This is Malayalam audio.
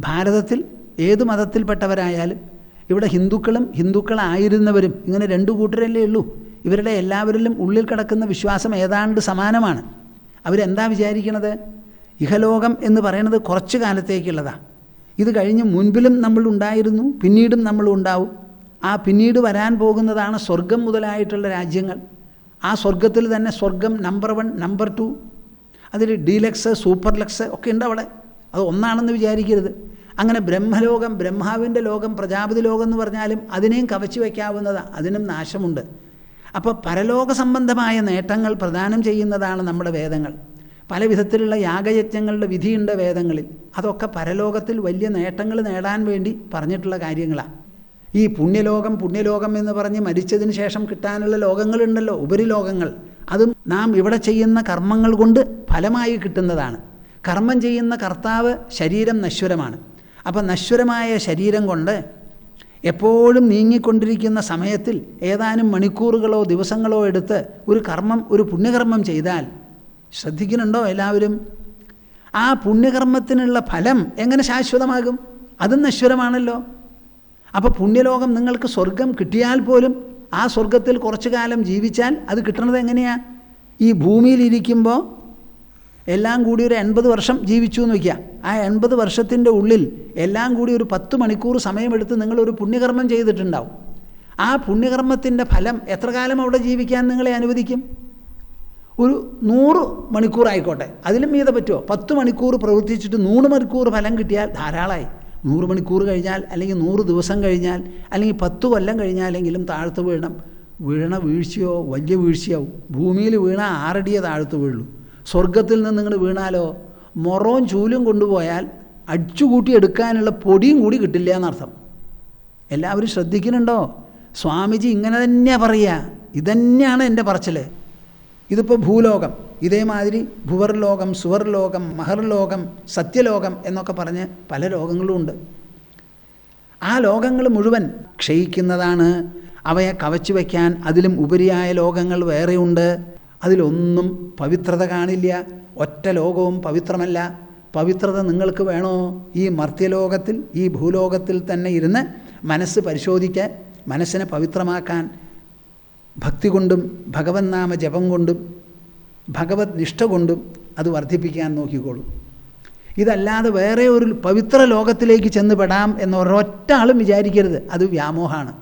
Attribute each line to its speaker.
Speaker 1: ഭാരതത്തിൽ ഏത് മതത്തിൽപ്പെട്ടവരായാലും ഇവിടെ ഹിന്ദുക്കളും ഹിന്ദുക്കളായിരുന്നവരും ഇങ്ങനെ രണ്ടു കൂട്ടരല്ലേ ഉള്ളൂ. ഇവരുടെ എല്ലാവരിലും ഉള്ളിൽ കിടക്കുന്ന വിശ്വാസം ഏതാണ്ട് സമാനമാണ്. അവരെന്താ വിചാരിക്കണത്? ഇഹലോകം എന്ന് പറയുന്നത് കുറച്ച് കാലത്തേക്കുള്ളതാണ് ഇത് കഴിഞ്ഞ് മുൻപിലും നമ്മൾ ഉണ്ടായിരുന്നു പിന്നീടും നമ്മൾ ഉണ്ടാവും. ആ പിന്നീട് വരാൻ പോകുന്നതാണ് സ്വർഗം മുതലായിട്ടുള്ള രാജ്യങ്ങൾ. ആ സ്വർഗത്തിൽ തന്നെ സ്വർഗം നമ്പർ വൺ നമ്പർ ടു അതിൽ ഡീലക്സ് സൂപ്പർ ലക്സ് ഒക്കെ ഉണ്ട് അവിടെ. അത് ഒന്നാണെന്ന് വിചാരിക്കരുത്. അങ്ങനെ ബ്രഹ്മലോകം ബ്രഹ്മാവിന്റെ ലോകം പ്രജാപതി ലോകം എന്ന് പറഞ്ഞാലും അതിനെയും കവച്ചു വയ്ക്കാവുന്നതാണ് അതിനും നാശമുണ്ട്. അപ്പോൾ പരലോക സംബന്ധമായ നേട്ടങ്ങൾ പ്രദാനം ചെയ്യുന്നതാണ് നമ്മുടെ വേദങ്ങൾ. പല വിധത്തിലുള്ള യാഗയജ്ഞങ്ങളുടെ വിധിയുണ്ട് വേദങ്ങളിൽ. അതൊക്കെ പരലോകത്തിൽ വലിയ നേട്ടങ്ങൾ നേടാൻ വേണ്ടി പറഞ്ഞിട്ടുള്ള കാര്യങ്ങളാണ് ഈ പുണ്യലോകം പുണ്യലോകം എന്ന് പറഞ്ഞ് മരിച്ചതിന് ശേഷം കിട്ടാനുള്ള ലോകങ്ങളുണ്ടല്ലോ ഉപരിലോകങ്ങൾ. അതും നാം ഇവിടെ ചെയ്യുന്ന കർമ്മങ്ങൾ കൊണ്ട് ഫലമായി കിട്ടുന്നതാണ്. കർമ്മം ചെയ്യുന്ന കർത്താവ് ശരീരം നശ്വരമാണ്. അപ്പം നശ്വരമായ ശരീരം കൊണ്ട് എപ്പോഴും നീങ്ങിക്കൊണ്ടിരിക്കുന്ന സമയത്തിൽ ഏതാനും മണിക്കൂറുകളോ ദിവസങ്ങളോ എടുത്ത് ഒരു കർമ്മം ഒരു പുണ്യകർമ്മം ചെയ്താൽ ശ്രദ്ധിക്കുന്നുണ്ടോ എല്ലാവരും? ആ പുണ്യകർമ്മത്തിനുള്ള ഫലം എങ്ങനെ ശാശ്വതമാകും? അതും നശ്വരമാണല്ലോ. അപ്പോൾ പുണ്യലോകം നിങ്ങൾക്ക് സ്വർഗം കിട്ടിയാൽ പോലും ആ സ്വർഗത്തിൽ കുറച്ചു കാലം ജീവിച്ചാൽ അത് കിട്ടണത് എങ്ങനെയാണ് ഈ ഭൂമിയിലിരിക്കുമ്പോൾ എല്ലാം കൂടി ഒരു എൺപത് വർഷം ജീവിച്ചു എന്ന് വയ്ക്കുക. ആ എൺപത് വർഷത്തിന്റെ ഉള്ളിൽ എല്ലാം കൂടി ഒരു പത്ത് മണിക്കൂർ സമയമെടുത്ത് നിങ്ങളൊരു പുണ്യകർമ്മം ചെയ്തിട്ടുണ്ടാവും. ആ പുണ്യകർമ്മത്തിന്റെ ഫലം എത്ര കാലം അവിടെ ജീവിക്കാൻ നിങ്ങളെ അനുവദിക്കും? ഒരു നൂറ് മണിക്കൂർ ആയിക്കോട്ടെ. അതിലും മീതെ പറ്റുമോ? പത്ത് മണിക്കൂർ പ്രവർത്തിച്ചിട്ട് നൂറ് മണിക്കൂർ ഫലം കിട്ടിയാൽ ധാരാളമായി. നൂറ് മണിക്കൂർ കഴിഞ്ഞാൽ അല്ലെങ്കിൽ നൂറ് ദിവസം കഴിഞ്ഞാൽ അല്ലെങ്കിൽ പത്ത് കൊല്ലം കഴിഞ്ഞാലെങ്കിലും താഴ്ത്തു വീഴണം. വീഴണ വീഴ്ചയോ വലിയ വീഴ്ചയാവും ഭൂമിയിൽ വീണ ആറടിയെ താഴ്ത്തു വീഴുള്ളൂ. സ്വർഗത്തിൽ നിന്ന് നിങ്ങൾ വീണാലോ? മൊറവും ചൂലും കൊണ്ടുപോയാൽ അടിച്ചുകൂട്ടി എടുക്കാനുള്ള പൊടിയും കൂടി കിട്ടില്ല എന്നർത്ഥം. എല്ലാവരും ശ്രദ്ധിക്കുന്നുണ്ടോ? സ്വാമിജി ഇങ്ങനെ തന്നെയാണ് പറയുക ഇതന്നെയാണ് എന്റെ പറച്ചിൽ ഇതിപ്പോൾ ഭൂലോകം. ഇതേമാതിരി ഭുവർലോകം സുവർലോകം മഹർലോകം സത്യലോകം എന്നൊക്കെ പറഞ്ഞ് പല ലോകങ്ങളും ഉണ്ട്. ആ ലോകങ്ങൾ മുഴുവൻ ക്ഷയിക്കുന്നതാണ്. അവയെ കവച്ചു വയ്ക്കാൻ അതിലും ഉപരിയായ ലോകങ്ങൾ വേറെയുണ്ട്. അതിലൊന്നും പവിത്രത കാണില്ല. ഒറ്റ ലോകവും പവിത്രമല്ല. പവിത്രത നിങ്ങൾക്ക് വേണോ? ഈ മർത്യലോകത്തിൽ ഈ ഭൂലോകത്തിൽ തന്നെ ഇരുന്ന് മനസ്സ് പരിശോധിക്കാൻ മനസ്സിനെ പവിത്രമാക്കാൻ ഭക്തി കൊണ്ടും ഭഗവത് നാമ ജപം കൊണ്ടും ഭഗവത് നിഷ്ഠ കൊണ്ടും അത് വർദ്ധിപ്പിക്കാൻ നോക്കിക്കോളൂ. ഇതല്ലാതെ വേറെ ഒരു പവിത്ര ലോകത്തിലേക്ക് ചെന്ന് പെടാം എന്നൊരൊറ്റ ആളും വിചാരിക്കരുത്. അത് വ്യാമോഹമാണ്.